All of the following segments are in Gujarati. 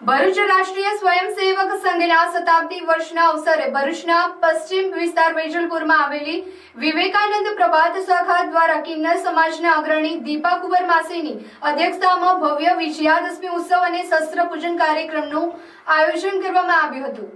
ભરૂચ રાષ્ટ્રીય સ્વયંસેવક સંઘના શતાબ્દી વર્ષના અવસરે ભરૂચના પશ્ચિમ વિસ્તાર વેજલપુરમાં આવેલી વિવેકાનંદ પ્રભાત શાખા દ્વારા કિન્નર સમાજના અગ્રણી દીપા કુંવર માસીની અધ્યક્ષતામાં ભવ્ય વિજયાદશમી ઉત્સવ અને શસ્ત્ર પૂજન કાર્યક્રમનું આયોજન કરવામાં આવ્યું હતું.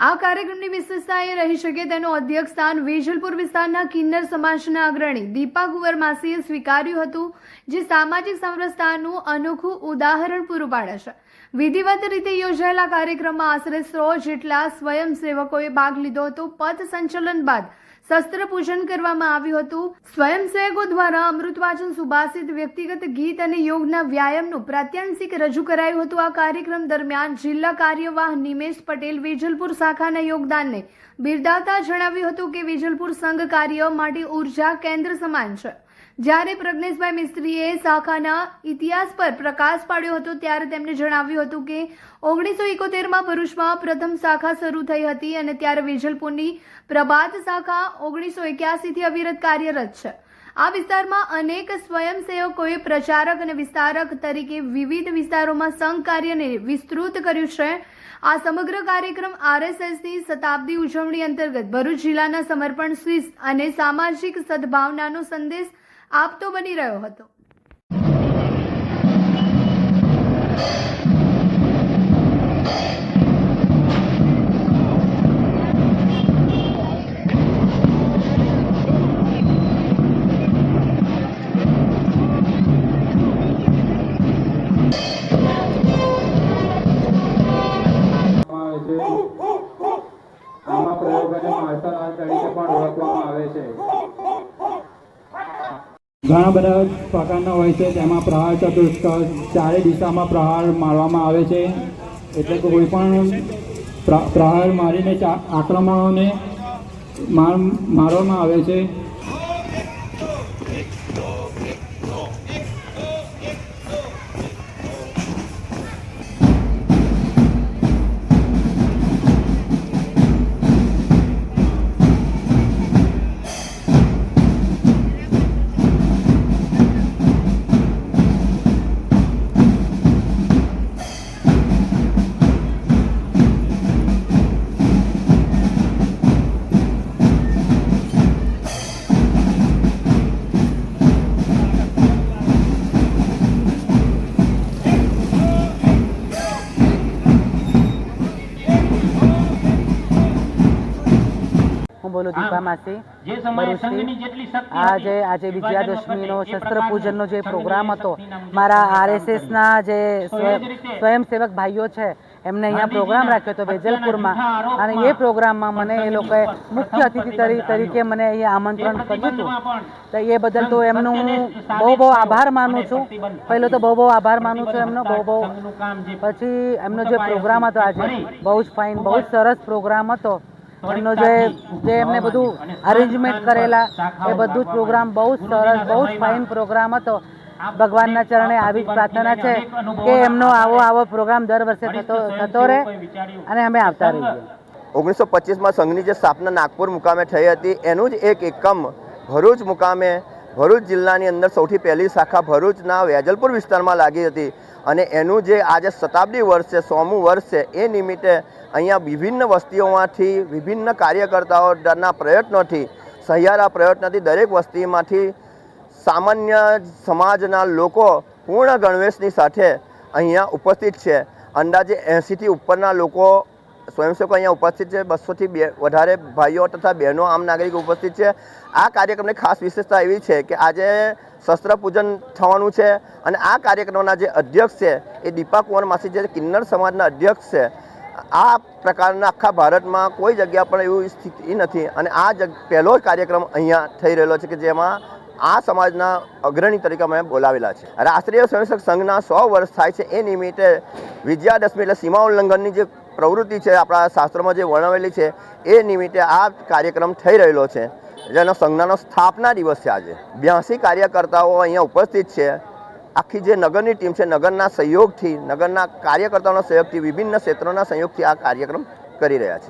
આ કાર્યક્રમની વિશેષતા એ રહી શકે તેનું અધ્યક્ષ સ્થાન વેજલપુર વિસ્તારના કિન્નર સમાજના અગ્રણી દીપા કુંવર માસીએ સ્વીકાર્યું હતું, જે સામાજિક સમરસતાનું અનોખું ઉદાહરણ પૂરું પાડે છે. વિધિવત રીતે યોજાયેલા કાર્યક્રમમાં આશરે સો જેટલા સ્વયંસેવકોએ ભાગ લીધો હતો. પથ સંચલન બાદ શસ્ત્ર પૂજન કરવામાં આવ્યું હતું. સ્વયંસેવકો દ્વારા અમૃતવાચન સુભાષિત વ્યક્તિગત ગીત અને યોગના વ્યાયામનું પ્રાત્યાંશિક રજૂ કરાયું હતું. આ કાર્યક્રમ દરમિયાન જિલ્લા કાર્યવાહ નિમેશ પટેલ વેજલપુર શાખાના યોગદાનને બિરદાવતા જણાવ્યું હતું કે વેજલપુર સંઘ કાર્ય માટે ઊર્જા કેન્દ્ર સમાન છે. જ્યારે પ્રજ્ઞેશભાઈ મિસ્ત્રીએ શાખાના ઇતિહાસ પર પ્રકાશ પાડ્યો હતો, ત્યારે તેમણે જણાવ્યું હતું કે ઓગણીસો એકોતેરમાં ભરૂચમાં પ્રથમ શાખા શરૂ થઈ હતી અને ત્યારે વેજલપુરની પ્રભાત શાખા ઓગણીસો એક્યાસીથી અવિરત કાર્યરત છે. આ વિસ્તારમાં અનેક સ્વયંસેવકોએ પ્રચારક અને વિસ્તારક તરીકે વિવિધ વિસ્તારોમાં સંઘ કાર્યને વિસ્તૃત કર્યું છે. આ સમગ્ર કાર્યક્રમ આરએસએસની શતાબ્દી ઉજવણી અંતર્ગત ભરૂચ જિલ્લાના સમર્પણ, શિસ્ત અને સામાજિક સદભાવનાનો સંદેશ આપતો બની રહ્યો હતો. પ્રયોગોને માર્શલ આર્ટ પણ ઓળખવામાં આવે છે. ઘણા બધા પ્રકારના હોય છે. તેમાં પ્રહાર ચતુષ્ક ચારે દિશામાં પ્રહાર મારવામાં આવે છે. એટલે કે કોઈ પણ પ્ર- પ્રહાર મારીને આક્રમણોને માર, મારવામાં આવે છે. બોલું દીપા માસી આજે આજે વિજયાદશમીનો નો શસ્ત્ર પૂજનનો જે પ્રોગ્રામ હતો મારા મુદ્દા આરએસએસ ના જે સ્વયંસેવક ભાઈઓ છે એમને અહીંયા પ્રોગ્રામ રાખ્યો હતો વેજલપુરમાં. અને એ પ્રોગ્રામમાં મને એ લોકોએ મુખ્ય અતિથિ તરી- તરીકે મને અહીંયા આમંત્રણ કર્યું હતું. તો એ બદલ તો એમનું હું બહુ બહુ આભાર માનું છું. પહેલો તો બહુ બહુ આભાર માનું છું એમનો બહુ બહુ પછી એમનો જે પ્રોગ્રામ હતો આજે બહુ જ ફાઇન બહુ જ સરસ પ્રોગ્રામ હતો. એમનો જે જે એમને બધું અરેન્જમેન્ટ કરેલા એ બધું જ પ્રોગ્રામ બહુ જ સરસ બહુ જ ફાઇન પ્રોગ્રામ હતો. ભગવાનના ચરણે આવી જ પ્રાર્થના છે કે એમનો આવો આવો પ્રોગ્રામ દર વર્ષે થતો થતો રહે અને અમે આવતા રહીએ. ઓગણીસો પચીસમાં સંઘની જે સ્થાપના નાગપુર મુકામે થઈ હતી એનું જ એક એકમ ભરૂચ મુકામે ભરૂચ જિલ્લાની અંદર સૌથી પહેલી શાખા ભરૂચના વેજલપુર વિસ્તારમાં લાગી હતી અને એનું જે આજે શતાબ્દી વર્ષ છે, સોમું વર્ષ છે, એ નિમિત્તે અહીંયા વિભિન્ન વસ્તીઓમાંથી વિભિન્ન કાર્યકર્તાઓના પ્રયત્નોથી, સહિયારા પ્રયત્નથી દરેક વસ્તીમાંથી સામાન્ય સમાજના લોકો પૂર્ણ ગણવેશની સાથે અહીંયા ઉપસ્થિત છે. અંદાજે એંસીથી ઉપરના લોકો સ્વયંસેવકો અહીંયા ઉપસ્થિત છે. બસોથી બે, વધારે ભાઈઓ તથા બહેનો આમ નાગરિક ઉપસ્થિત છે. આ કાર્યક્રમની ખાસ વિશેષતા એવી છે કે આજે શસ્ત્ર પૂજન થવાનું છે અને આ કાર્યક્રમના જે અધ્યક્ષ છે એ દીપા કુંવર માસી જે કિન્નર સમાજના અધ્યક્ષ છે. આ પ્રકારના આખા ભારતમાં કોઈ જગ્યા પર એવી સ્થિતિ નથી અને આ પહેલો જ કાર્યક્રમ અહીંયા થઈ રહેલો છે કે જેમાં આ સમાજના અગ્રણી તરીકે અમે બોલાવેલા છે. રાષ્ટ્રીય સ્વયંસેવક સંઘના સો વર્ષ થાય છે, એ નિમિત્તે વિજયાદશમી એટલે સીમા ઉલ્લંઘનની જે પ્રવૃત્તિ છે, આપણા શાસ્ત્રોમાં જે વર્ણવેલી છે, એ નિમિત્તે આ કાર્યક્રમ થઈ રહેલો છે. જેનો સંજ્ઞાનો સ્થાપના દિવસ છે આજે. બ્યાસી કાર્યકર્તાઓ અહીંયા ઉપસ્થિત છે. આખી જે નગરની ટીમ છે, નગરના સહયોગથી, નગરના કાર્યકર્તાઓના સહયોગથી, વિભિન્ન ક્ષેત્રોના સહયોગથી આ કાર્યક્રમ કરી રહ્યા છે.